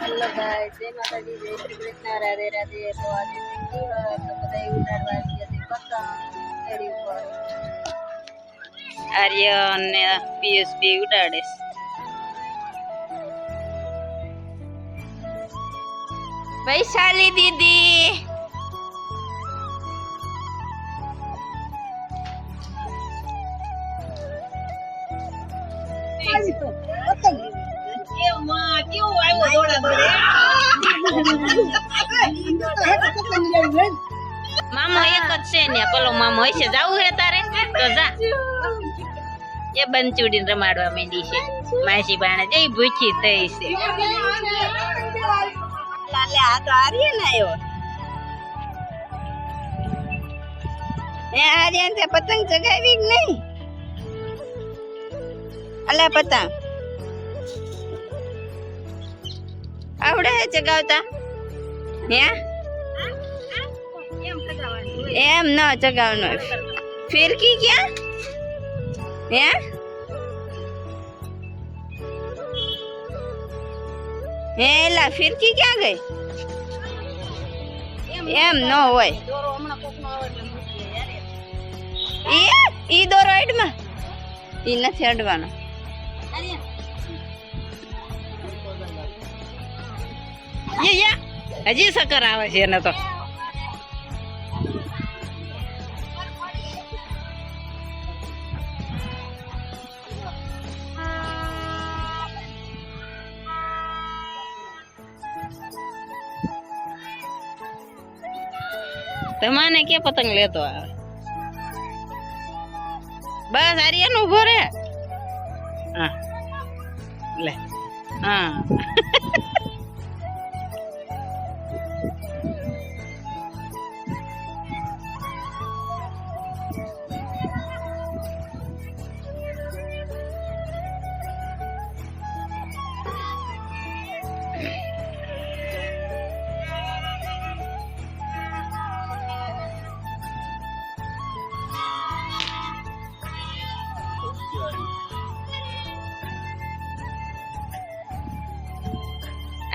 Hello guys જય માતાજી જય શ્રી કૃષ્ણ. રાધે રાધે. તો આજે દિવસ તો બધા ગયા હતી પતંગ કેરી ઉપર. આર્ય અને પિયુષ બે ઉડાડે. વૈશાલી દીદી. મામો એક જ છે ને પેલો મામો હશે. જાવું હે તારે? તો જા. એ બંચુડી રમાડવા માંડી છે. માસી બાણે જઈ ભૂખી થઈ છે. લાલે આ તો આર્ય ને આવ્યો. એ આર્યન તે પતંગ ચગાવી કે નહીં? અલા પતંગ. આવડે હે ચગાવતા? હે? એમ ન ચગાવનો ફિરકી ક્યાં? હે? હે, એલા, ફિરકી ક્યાં ગઈ? એમ ન હોય. ઈ ઈ દોરો એડમાં ઈ નથી અડવાનો. હજી સકર આવે છે એને તો. તમાને કે પતંગ લેતો આવે? બસ આર્યન ઊભો રે હા. લે. હા.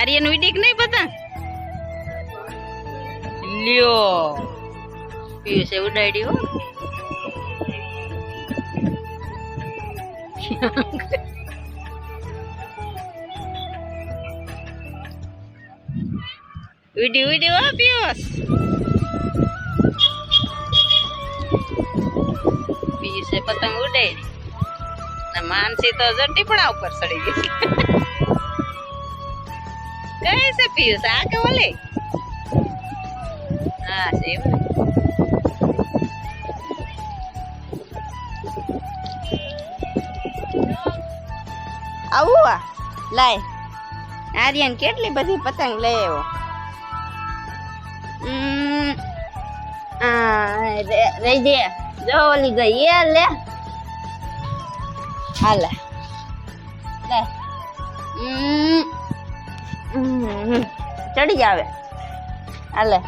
આર્યન વિડીક નહીં પતંગ લ્યો. પિયુષે ઉડાડી હો. ઉડી ઉડી હો, પિયુષ. પિયુષે પતંગ ઉડાડી. માનસી તો ટીપણા ઉપર ચડી ગઈ. કઈ છે પિયુષ આ કે ઓલી હા છે આવું આ લાય આર્યન કેટલી બધી પતંગ લઈ આવ્યો રહી દે જો ઓલી ગઈ એ લે હાલે ઉમ, ચડી જાવે હાલે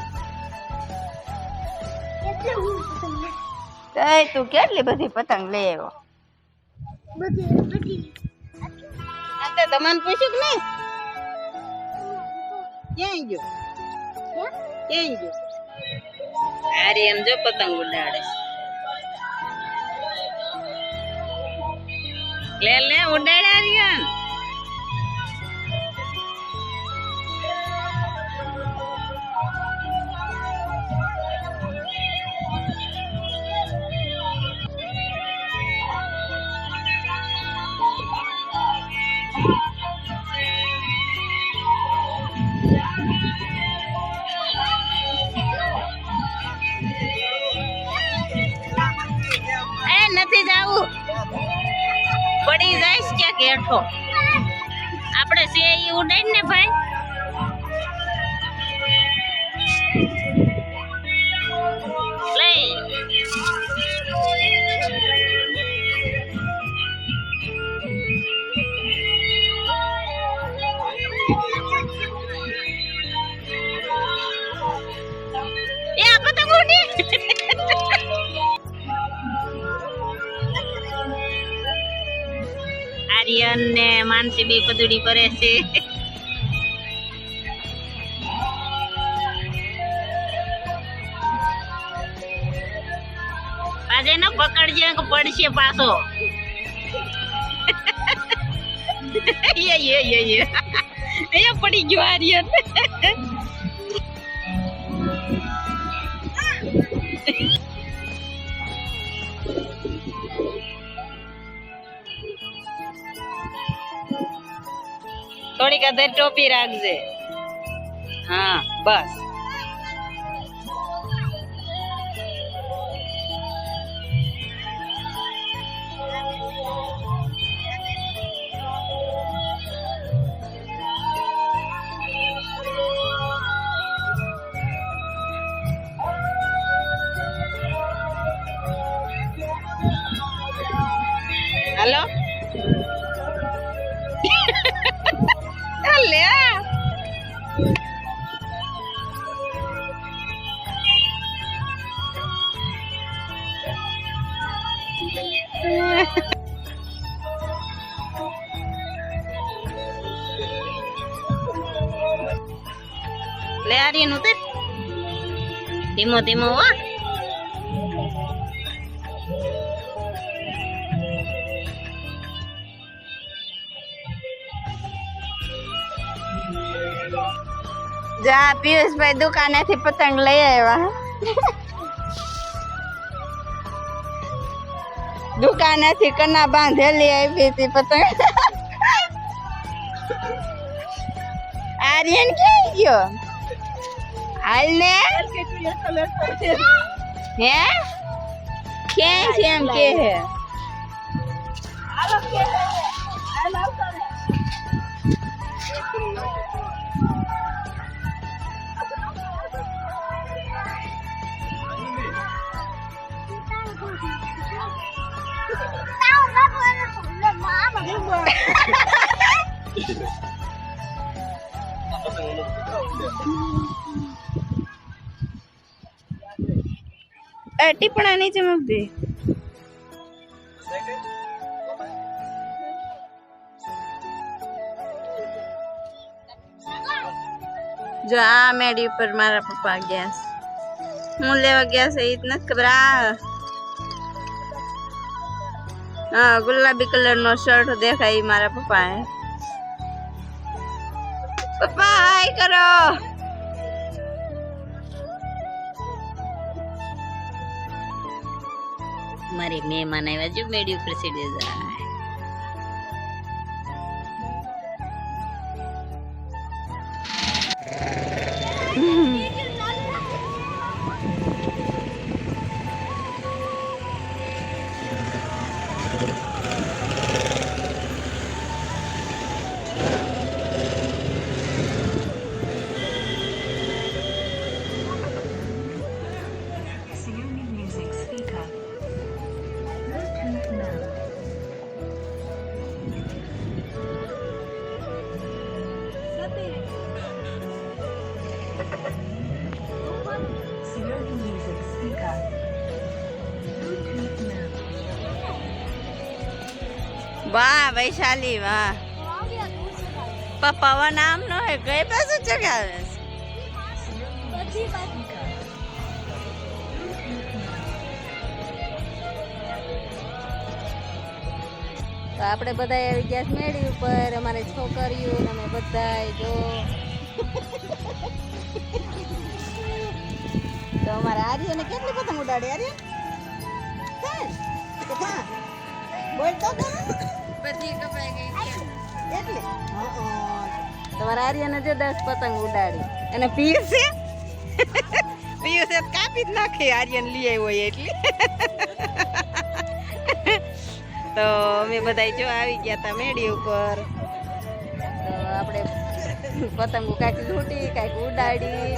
તઈ તું કેટલી બધી પતંગ લઈ આવ્યો? તમને પૂછ્યું કે નહીં? ક્યાં ગયો? ક્યાં ગયો? આર્યન જો પતંગ ઉડાડે. લે લે ઉડાડે આર્યન હેઠો આપણે છે ઈ ઉડાડ ને ભાઈ આર્યન ને માનસી બે પદડી કરે છે. આજે ને પકડજે પડશે પાછો. પડી ગયો આર્યન. Thank you. થોડીક અધર ટોપી રાખજે. હા બસ. લે આર્યન ઉતર. ધીમો ધીમો, હો. જા, પિયુષભાઈ દુકાનેથી પતંગ લઈ આવ્યા. દુકાનેથી કના બાંધેલી આવી હતી પતંગ. આર્યન ક્યાં ગયો? હાલ ને હે? ક્યાં છે એમ કે હે? Thank ટીપણા મૂક દે જો આ મેડી ઉપર મારા પપ્પા ગયા છે. હું લેવા ગયા છે એ જ નથી ખબર. હા, ગુલાબી કલર નો શર્ટ દેખાય મારા પપ્પા એ પપ્પા, હાય કરો. મારે મહેમાન આવ્યા જો મેડી ઉપર વાહ વૈશાલી વાહ પપ્પા નામ નો હે કઈ પાસે ચગાવે છે? તો આપણે બધા આવી ગયા મેળી ઉપર અમારે છોકરીઓ અમે બધા જો. તો અમારે આર્યને કેટલી પતંગ ઉડાડી? આર્ય? બોલ તો ખરા. બધી કપાઈ ગઈ છે. એટલી. આર્યને જો દસ પતંગ ઉડાડી. અને પિયુષે પિયુષે કાપી જ નાખી આર્યન લઈ આવ્યો હોય એટલી. તો અમે બધા જો આવી ગયા હતા મેડી ઉપર. તો આપણે પતંગો કાંઈક લૂંટી, કાંઈક ઉડાડી.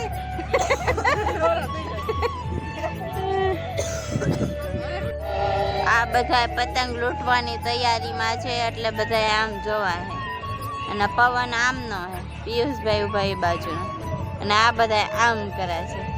આ બધા પતંગ લૂંટવાની તૈયારીમાં છે એટલે બધા આમ જોવા હે. અને પવન આમનો હે. પિયુષભાઈ ઊભા એ બાજુ. અને આ બધા આમ કરે છે.